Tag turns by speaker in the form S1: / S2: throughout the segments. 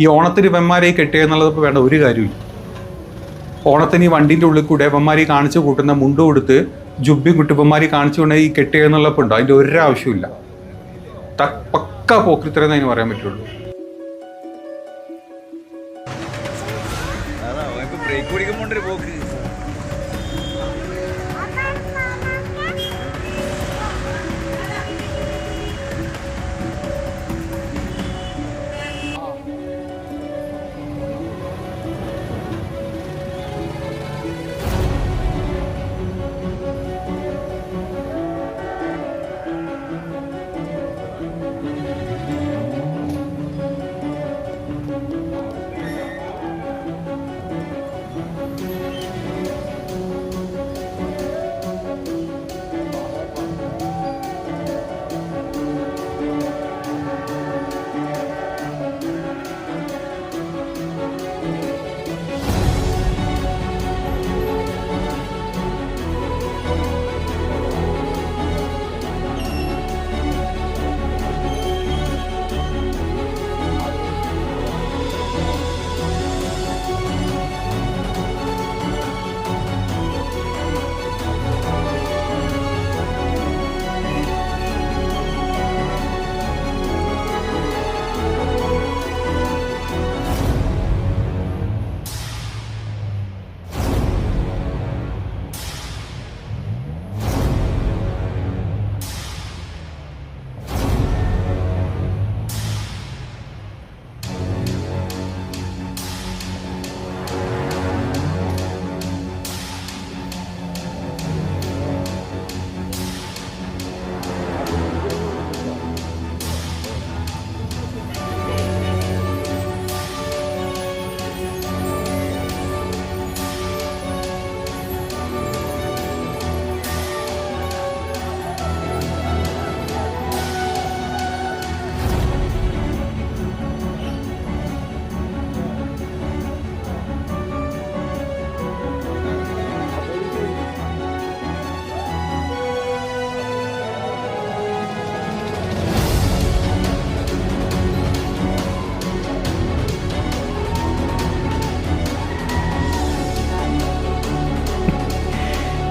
S1: ഈ ഓണത്തിന് ഇവന്മാരെ കെട്ടുക എന്നുള്ളത് വേണ്ട ഒരു കാര്യമില്ല ഓണത്തിന് ഈ വണ്ടിന്റെ ഉള്ളിൽ കൂടെ ഇവന്മാരെ കാണിച്ചു കൂട്ടുന്ന മുണ്ട് കൊടുത്ത് ജുബിയും കുട്ടിപ്പന്മാരെ കാണിച്ചു കൊണ്ട് ഈ കെട്ടുക എന്നുള്ളപ്പോൾ അതിന്റെ ഒരാവശ്യമില്ല പക്ക പോക്രിത്തരം അതിന് പറയാൻ പറ്റുള്ളൂ.
S2: ബ്രേക്ക് പിടിക്കുമ്പോണ്ടൊരു പോക്ക്.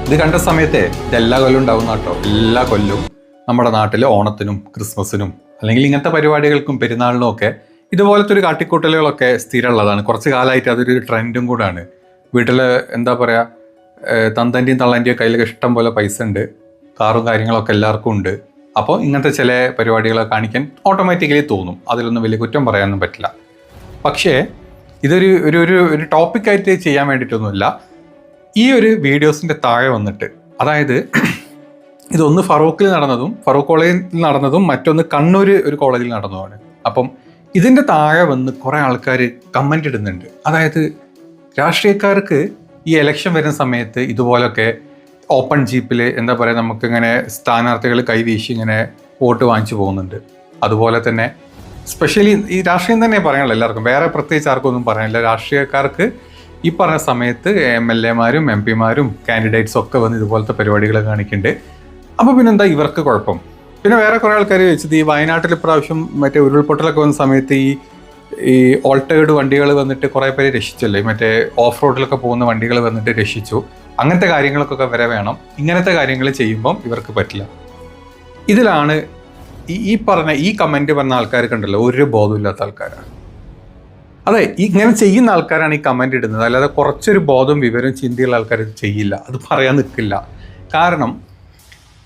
S1: ഇത് കണ്ട സമയത്തെ ഇത് എല്ലാ കൊല്ലവും ഉണ്ടാവുന്ന കേട്ടോ. എല്ലാ കൊല്ലവും നമ്മുടെ നാട്ടിൽ ഓണത്തിനും ക്രിസ്മസിനും അല്ലെങ്കിൽ ഇങ്ങനത്തെ പരിപാടികൾക്കും പെരുന്നാളിനും ഒക്കെ ഇതുപോലത്തെ ഒരു കാട്ടിക്കൂട്ടലുകളൊക്കെ സ്ഥിരമുള്ളതാണ്. കുറച്ച് കാലമായിട്ട് അതൊരു ട്രെൻഡും കൂടാണ്. വീട്ടിൽ എന്താ പറയുക തന്തന്റെയും തള്ളന്റെയും കയ്യിൽ ഇഷ്ടം പോലെ പൈസ ഉണ്ട്. കാറും കാര്യങ്ങളൊക്കെ എല്ലാവർക്കും ഉണ്ട്. അപ്പോൾ ഇങ്ങനത്തെ ചില പരിപാടികളെ കാണിക്കാൻ ഓട്ടോമാറ്റിക്കലി തോന്നും. അതിലൊന്നും വലിയ കുറ്റം പറയാനൊന്നും പറ്റില്ല. പക്ഷേ ഇതൊരു ഒരു ഒരു ടോപ്പിക്കായിട്ട് ചെയ്യാൻ വേണ്ടിയിട്ടൊന്നുമില്ല. ഈ ഒരു വീഡിയോസിന്റെ താഴെ വന്നിട്ട് അതായത് ഇതൊന്ന് ഫറൂഖിൽ നടന്നതും ഫറൂഖ് കോളേജിൽ നടന്നതും മറ്റൊന്ന് കണ്ണൂർ ഒരു കോളേജിൽ നടന്നതുമാണ്. അപ്പം ഇതിന്റെ താഴെ വന്ന് കുറേ ആൾക്കാർ കമന്റ് ഇടുന്നുണ്ട്. അതായത് രാഷ്ട്രീയക്കാർക്ക് ഈ എലക്ഷൻ വരുന്ന സമയത്ത് ഇതുപോലൊക്കെ ഓപ്പൺ ജീപ്പിൽ എന്താ പറയുക നമുക്കിങ്ങനെ സ്ഥാനാർത്ഥികൾ കൈവീശി ഇങ്ങനെ വോട്ട് വാങ്ങിച്ചു പോകുന്നുണ്ട്. അതുപോലെ തന്നെ സ്പെഷ്യലി ഈ രാഷ്ട്രീയം തന്നെ പറയാനുള്ളൂ എല്ലാവർക്കും വേറെ പ്രത്യേകിച്ച് ആർക്കും ഒന്നും പറയാനില്ല. രാഷ്ട്രീയക്കാർക്ക് ഈ പറഞ്ഞ സമയത്ത് എം എൽ എമാരും എം പിമാരും കാൻഡിഡേറ്റ്സും ഒക്കെ വന്ന് ഇതുപോലത്തെ പരിപാടികൾ കാണിക്കുന്നുണ്ട് അപ്പോൾ പിന്നെന്താ ഇവർക്ക് കുഴപ്പം? പിന്നെ വേറെ കുറേ ആൾക്കാർ ചോദിച്ചത് ഈ വയനാട്ടിൽ ഇപ്രാവശ്യം മറ്റേ ഉരുൾപൊട്ടലൊക്കെ വന്ന സമയത്ത് ഈ ഈ ഓൾട്ടേഡ് വണ്ടികൾ വന്നിട്ട് കുറേ പേര് രക്ഷിച്ചല്ലേ? മറ്റേ ഓഫ് റോഡിലൊക്കെ പോകുന്ന വണ്ടികൾ വന്നിട്ട് രക്ഷിച്ചു. അങ്ങനത്തെ കാര്യങ്ങൾക്കൊക്കെ വരെ വേണം. ഇങ്ങനത്തെ കാര്യങ്ങൾ ചെയ്യുമ്പം ഇവർക്ക് പറ്റില്ല. ഇതിലാണ് ഈ പറഞ്ഞ ഈ കമന്റ് പറഞ്ഞ ആൾക്കാർക്കുണ്ടല്ലോ ഒരു ബോധമില്ലാത്ത ആൾക്കാരാണ്. അതെ ഇങ്ങനെ ചെയ്യുന്ന ആൾക്കാരാണ് ഈ കമന്റ് ഇടുന്നത്. അല്ലാതെ കുറച്ചൊരു ബോധം വിവരം ചിന്തയുള്ള ആൾക്കാർ ഇത് ചെയ്യില്ല. അത് പറയാൻ നിൽക്കില്ല കാരണം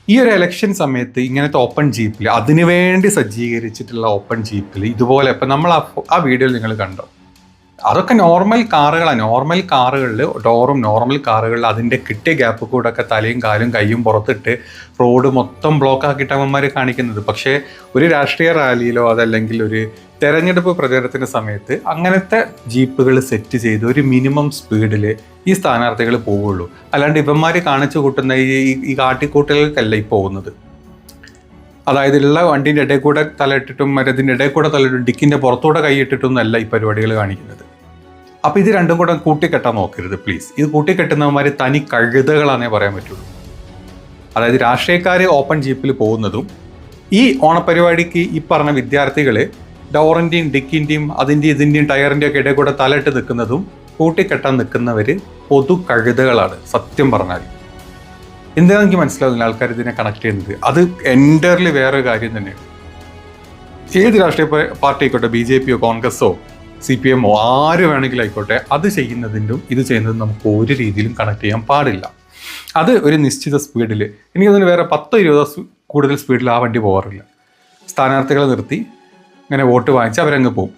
S1: ഈ ഒരു എലക്ഷൻ സമയത്ത് ഇങ്ങനത്തെ ഓപ്പൺ ജീപ്പിൽ അതിനുവേണ്ടി സജ്ജീകരിച്ചിട്ടുള്ള ഓപ്പൺ ജീപ്പിൽ ഇതുപോലെ ഇപ്പം നമ്മൾ ആ വീഡിയോയിൽ നിങ്ങൾ കണ്ടോ? അതൊക്കെ നോർമൽ കാറുകളാണ് നോർമൽ കാറുകളിൽ ഡോറും നോർമൽ കാറുകളിൽ അതിന്റെ കിട്ടിയ ഗ്യാപ്പ് കൂടെ ഒക്കെ തലയും കാലും കൈയും പുറത്തിട്ട് റോഡ് മൊത്തം ബ്ലോക്ക് ആക്കിയിട്ട് അവന്മാർ കാണിക്കുന്നത്. പക്ഷേ ഒരു രാഷ്ട്രീയ റാലിയിലോ അതല്ലെങ്കിൽ ഒരു തെരഞ്ഞെടുപ്പ് പ്രചരണത്തിന്റെ സമയത്ത് അങ്ങനത്തെ ജീപ്പുകൾ സെറ്റ് ചെയ്ത് ഒരു മിനിമം സ്പീഡിൽ ഈ സ്ഥാനാർത്ഥികൾ പോവുള്ളൂ. അല്ലാണ്ട് ഇവന്മാർ കാണിച്ചു കൂട്ടുന്ന ഈ- ഈ കാട്ടിക്കൂട്ടലുകൾക്കല്ല ഈ പോകുന്നത്. അതായത് ഉള്ള വണ്ടീന്റെ ഇടയിൽ കൂടെ തലയിട്ടിട്ടും മരത്തിന്റെ ഇടയിൽ കൂടെ തലയിട്ടും ഡിക്കിന്റെ പുറത്തൂടെ കൈയിട്ടിട്ടൊന്നും അല്ല ഈ പരിപാടികൾ കാണിക്കുന്നത്. അപ്പോൾ ഇത് രണ്ടും കൂടെ കൂട്ടിക്കെട്ടാൻ നോക്കരുത് പ്ലീസ് ഇത് കൂട്ടിക്കെട്ടുന്നവന്മാർ തനി കഴുതകളാണേ പറയാൻ പറ്റുള്ളൂ. അതായത് രാഷ്ട്രീയക്കാർ ഓപ്പൺ ജീപ്പിൽ പോകുന്നതും ഈ ഓണപരിപാടിക്ക് ഈ പറഞ്ഞ വിദ്യാർത്ഥികൾ ഡോറിന്റെയും ഡിക്കിന്റെയും അതിന്റെ ഇതിന്റെയും ടയറിന്റെ ഒക്കെ ഇടയിൽ കൂടെ തലയിട്ട് നിൽക്കുന്നതും കൂട്ടിക്കെട്ടാൻ നിൽക്കുന്നവർ പൊതു കഴുതകളാണ് സത്യം പറഞ്ഞാൽ എന്തിനാണ് എനിക്ക് മനസ്സിലാവുന്നില്ല ആൾക്കാർ ഇതിനെ കണക്ട് ചെയ്യുന്നത്? അത് എന്റർലി വേറെ കാര്യം തന്നെയാണ്. ഏത് രാഷ്ട്രീയ പാർട്ടിക്കോട്ടെ ബി ജെ പിയോ കോൺഗ്രസോ സി പി എമ്മോ ആര് വേണമെങ്കിലും ആയിക്കോട്ടെ അത് ചെയ്യുന്നതിന്റെ ഇത് ചെയ്യുന്നതും നമുക്ക് ഒരു രീതിയിലും കണക്ട് ചെയ്യാൻ പാടില്ല. അത് ഒരു നിശ്ചിത സ്പീഡിൽ എനിക്കതിന് വേറെ പത്തോ ഇരുപതോ കൂടുതൽ സ്പീഡിൽ ആ വണ്ടി പോകാറില്ല സ്ഥാനാർത്ഥികളെ നിർത്തി ഇങ്ങനെ വോട്ട് വാങ്ങിച്ച് അവരങ്ങ് പോകും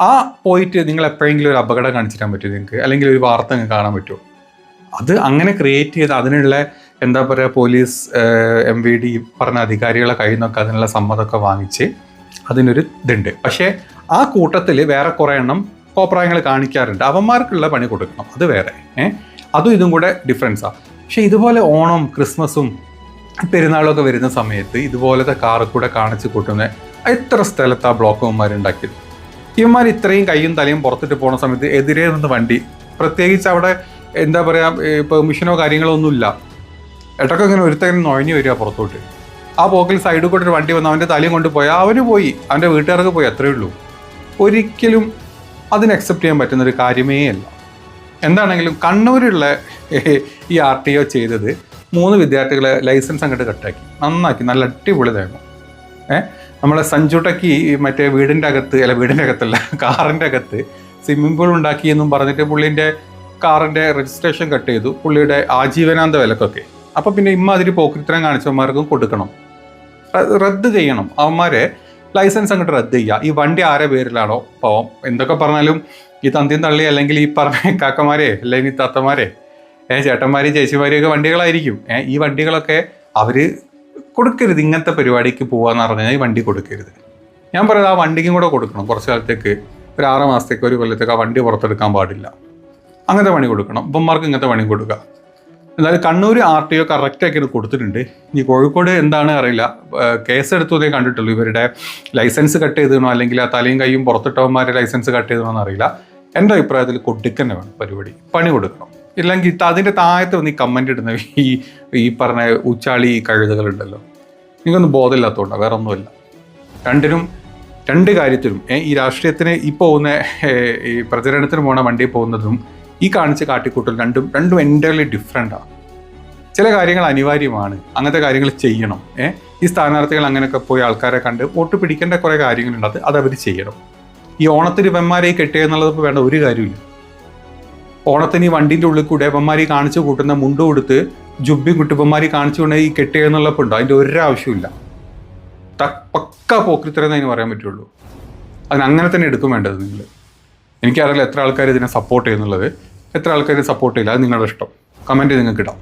S1: ആ പോയിട്ട് നിങ്ങൾ എപ്പോഴെങ്കിലും ഒരു അപകടം കാണിച്ചിരാൻ പറ്റുമോ നിങ്ങൾക്ക്? അല്ലെങ്കിൽ ഒരു വാർത്ത നിങ്ങൾക്ക് കാണാൻ പറ്റുമോ? അത് അങ്ങനെ ക്രിയേറ്റ് ചെയ്ത് അതിനുള്ള എന്താ പറയുക പോലീസ് എം വി ഡി പറഞ്ഞ അധികാരികളെ കയ്യിൽ നിന്നൊക്കെ അതിനുള്ള സമ്മതമൊക്കെ വാങ്ങിച്ച് അതിനൊരു ഇതുണ്ട്. പക്ഷേ ആ കൂട്ടത്തിൽ വേറെ കുറേ എണ്ണം കോപ്രായങ്ങൾ കാണിക്കാറുണ്ട്. അവന്മാർക്കുള്ള പണി കൊടുക്കണം. അത് വേറെ. ഏഹ് അതും ഇതും കൂടെ ഡിഫറൻസാണ് പക്ഷേ ഇതുപോലെ ഓണം ക്രിസ്മസും പെരുന്നാളൊക്കെ വരുന്ന സമയത്ത് ഇതുപോലത്തെ കാറ് കൂടെ കാണിച്ച് കൂട്ടുന്ന എത്ര സ്ഥലത്ത് ആ ബ്ലോക്കന്മാരുണ്ടാക്കിയത് ഇവന്മാർ ഇത്രയും കൈയും തലയും പുറത്തിട്ട് പോകുന്ന സമയത്ത് എതിരെ നിന്ന് വണ്ടി. പ്രത്യേകിച്ച് അവിടെ എന്താ പറയുക പെർമിഷനോ കാര്യങ്ങളോ ഒന്നുമില്ല. ഇടയ്ക്കൊക്കെ ഇങ്ങനെ ഒരുത്തങ്ങനെ നുഴഞ്ഞു വരിക പുറത്തോട്ട്. ആ പോക്കിൽ സൈഡിൽ കൂടെ ഒരു വണ്ടി വന്ന് അവന്റെ തലയും കൊണ്ട് പോയാൽ അവന് പോയി. അവന്റെ വീട്ടുകാർക്ക് പോയി. അത്രയേ ഉള്ളൂ. ഒരിക്കലും അതിന് അക്സെപ്റ്റ് ചെയ്യാൻ പറ്റുന്ന ഒരു കാര്യമേ അല്ല. എന്താണെങ്കിലും കണ്ണൂരുള്ള ഈ ആർ ടി ഒ ചെയ്തത് മൂന്ന് വിദ്യാർത്ഥികളെ ലൈസൻസ് അങ്ങോട്ട് കട്ടാക്കി നന്നാക്കി. നല്ല അടിപൊളിതായിരുന്നു ഏഹ് നമ്മളെ സഞ്ജുട്ടക്ക് ഈ മറ്റേ വീടിന്റെ അകത്ത് അല്ല വീടിന്റെ അകത്തല്ല കാറിന്റെ അകത്ത് സ്വിമ്മിംഗ് പൂൾ ഉണ്ടാക്കി എന്നും പറഞ്ഞിട്ട് പുള്ളിന്റെ കാറിന്റെ രജിസ്ട്രേഷൻ കട്ട് ചെയ്തു. പുള്ളിയുടെ ആജീവനാന്ത വിലക്കൊക്കെ. അപ്പോൾ പിന്നെ ഇമ്മാതിരി പോക്രിത്തരം കാണിച്ചവന്മാർക്കും കൊടുക്കണം. റദ്ദ് ചെയ്യണം. അവന്മാരെ ലൈസൻസ് അങ്ങോട്ട് റദ്ദ് ചെയ്യുക ഈ വണ്ടി ആരെ പേരിലാണോ? പാവം എന്തൊക്കെ പറഞ്ഞാലും ഈ തന്തിയും തള്ളി അല്ലെങ്കിൽ ഈ പറഞ്ഞ കാക്കമാരെ അല്ലെങ്കിൽ താത്തമാരെ ഏ ചേട്ടന്മാരെയും ചേച്ചിമാരെയും ഒക്കെ വണ്ടികളായിരിക്കും. ഏ ഈ വണ്ടികളൊക്കെ അവർ കൊടുക്കരുത്. ഇങ്ങനത്തെ പരിപാടിക്ക് പോവാന്ന് പറഞ്ഞാൽ ഈ വണ്ടി കൊടുക്കരുത്. ഞാൻ പറയുന്നത് ആ വണ്ടിക്കും കൂടെ കൊടുക്കണം. കുറച്ച് കാലത്തേക്ക് ഒരു ആറ് മാസത്തേക്ക് ഒരു കൊല്ലത്തേക്ക് ആ വണ്ടി പുറത്തെടുക്കാൻ പാടില്ല. അങ്ങനത്തെ പണി കൊടുക്കണം. ഇപ്പം ഇങ്ങനത്തെ പണി കൊടുക്കുക എന്നാലും കണ്ണൂർ ആർ ടി ഒ കറക്റ്റാക്കി ഇത് കൊടുത്തിട്ടുണ്ട്. ഇനി കോഴിക്കോട് എന്താണ് അറിയില്ല. കേസ് എടുത്തതേ കണ്ടിട്ടുള്ളൂ. ഇവരുടെ ലൈസൻസ് കട്ട് ചെയ്തണോ അല്ലെങ്കിൽ ആ തലയും കൈയും പുറത്തിട്ടവന്മാരെ ലൈസൻസ് കട്ട് ചെയ്തണോ എന്നറിയില്ല എന്റെ അഭിപ്രായത്തിൽ കൊടുക്കന്നെ വേണം പരിപാടി. പണി കൊടുക്കണം. ഇല്ലെങ്കിൽ അതിന്റെ താഴത്ത് വന്ന് ഈ കമന്റ് ഇടുന്ന ഈ ഈ പറഞ്ഞ ഉച്ചാളി കഴുതകളുണ്ടല്ലോ എനിക്കൊന്നും ബോധമില്ലാത്തതുകൊണ്ടാണ് വേറെ ഒന്നുമില്ല രണ്ടിനും രണ്ട് കാര്യത്തിലും ഈ രാഷ്ട്രീയത്തിന് ഈ പോകുന്ന ഈ പ്രചരണത്തിന് പോണ വണ്ടി പോകുന്നതും ഈ കാണിച്ച കാട്ടിക്കൂട്ടൽ രണ്ടും രണ്ടും എന്റർലി ഡിഫറെന്റാണ് ചില കാര്യങ്ങൾ അനിവാര്യമാണ്. അങ്ങനത്തെ കാര്യങ്ങൾ ചെയ്യണം. ഏ? ഈ സ്ഥാനാർത്ഥികൾ അങ്ങനെയൊക്കെ പോയി ആൾക്കാരെ കണ്ട് വോട്ട് പിടിക്കേണ്ട കുറേ കാര്യങ്ങളുണ്ട്. അത് അത് അവർ ചെയ്യണം. ഈ ഓണത്തിന് ഇവന്മാരെ കെട്ടുക എന്നുള്ളത് വേണ്ട ഒരു കാര്യമില്ല ഓണത്തിന് ഈ വണ്ടിന്റെ ഉള്ളിൽ കൂടെ ഇവന്മാരി കാണിച്ചു കൂട്ടുന്ന മുണ്ട് കൊടുത്ത് ജുബി കുട്ടിപ്പന്മാരി കാണിച്ചു കൊണ്ട് ഈ കെട്ടുക എന്നുള്ളപ്പോൾ അതിന്റെ ഒരാവശ്യമില്ല പക്ക പോക്രിത്തരം അതിന് പറയാൻ പറ്റുള്ളൂ. അതിന് അങ്ങനെ തന്നെ എടുക്കും വേണ്ടത് നിങ്ങൾ. എനിക്കറിയില്ല എത്ര ആൾക്കാർ ഇതിനെ സപ്പോർട്ട് ചെയ്യുന്നുള്ളത്. എത്ര ആൾക്കാർ സപ്പോർട്ട് ചെയ്യില്ല അത് നിങ്ങളുടെ ഇഷ്ടം. കമന്റ് നിങ്ങൾക്ക് ഇടാം